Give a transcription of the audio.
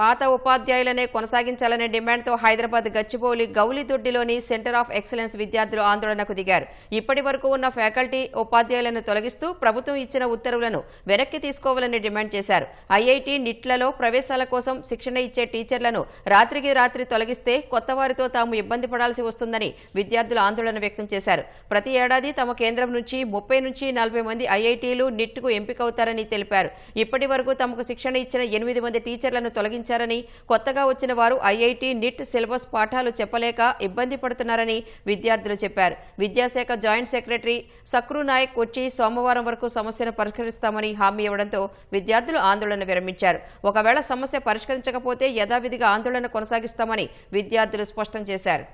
పాత ఉపాధ్యాయులనే కొనసాగించాలనే డిమాండ్తో హైదరాబాద్ గచ్చిబౌలి గౌలిదొడ్డిలోని సెంటర్ ఆఫ్ ఎక్సలెన్స్ విద్యార్థులు ఆందోళనకు దిగారు. ఇప్పటి వరకు ఉన్న ఫ్యాకల్టీ ఉపాధ్యాయులను తొలగిస్తూ ప్రభుత్వం ఇచ్చిన ఉత్తర్వులను వెనక్కి తీసుకోవాలని డిమాండ్ చేశారు. ఐఐటి నిట్లలో ప్రవేశాల కోసం శిక్షణ ఇచ్చే టీచర్లను రాత్రికి రాత్రి తొలగిస్తే కొత్త వారితో తాము ఇబ్బంది పడాల్సి వస్తుందని విద్యార్థులు ఆందోళన వ్యక్తం చేశారు. ప్రతి ఏడాది తమ కేంద్రం నుంచి ముప్పై నుంచి నలభై మంది ఐఐటీలు నిట్కు ఎంపికవుతారని తెలిపారు. ఇప్పటి వరకు తమకు శిక్షణ ఇచ్చిన ఎనిమిది మంది టీచర్లను తొలగించారని కొత్తగా వచ్చిన వారు ఐఐటి నిట్ సిలబస్ పాఠాలు చెప్పలేక ఇబ్బంది పడుతున్నారని విద్యార్థులు చెప్పారు. విద్యాశాఖ జాయింట్ సెక్రటరీ సక్రు నాయక్ వచ్చి సోమవారం వరకు సమస్యను పరిష్కరిస్తామని హామీ ఇవ్వడంతో విద్యార్థులు ఆందోళన విరమించారు. ఒకవేళ సమస్య పరిష్కరించకపోతే యథావిధిగా ఆందోళన కొనసాగిస్తామని విద్యార్థులు స్పష్టం చేశారు.